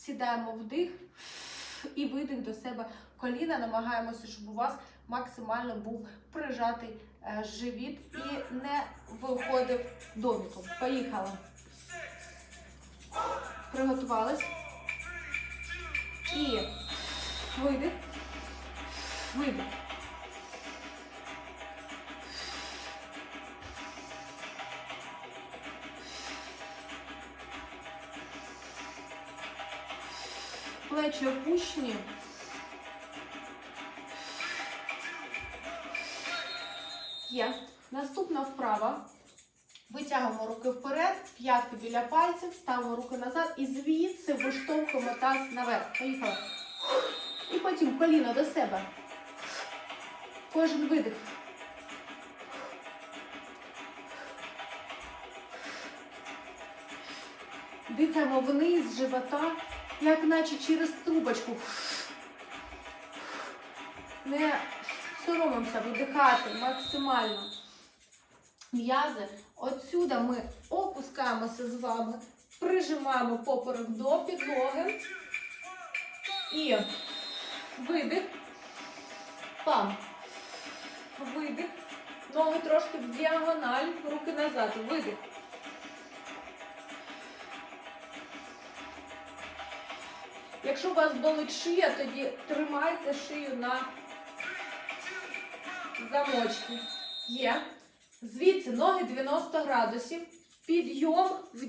Сідаємо вдих і видих до себе коліна. Намагаємося, щоб у вас максимально був прижатий е, живіт і не виходив доміком. Поїхали. Приготувались. І видих. Видих. Плечі опущені. Є. Наступна вправа. Витягуємо руки вперед, п'ятки біля пальців, ставимо руки назад і звідси виштовхуємо таз наверх. Поїхали. І потім коліно до себе. Кожен видих. Дихаємо вниз живота, як наче через трубочку. Не соромимося видихати максимально. М'язи. Отсюда ми опускаємося з вами, прижимаємо поперек до підлоги. І видих. Пам. Видих. Ноги трошки в діагональ, руки назад. Видих. Якщо у вас болить шия, тоді тримайте шию на замочці. Є. Звідси ноги 90 градусів. Підйом в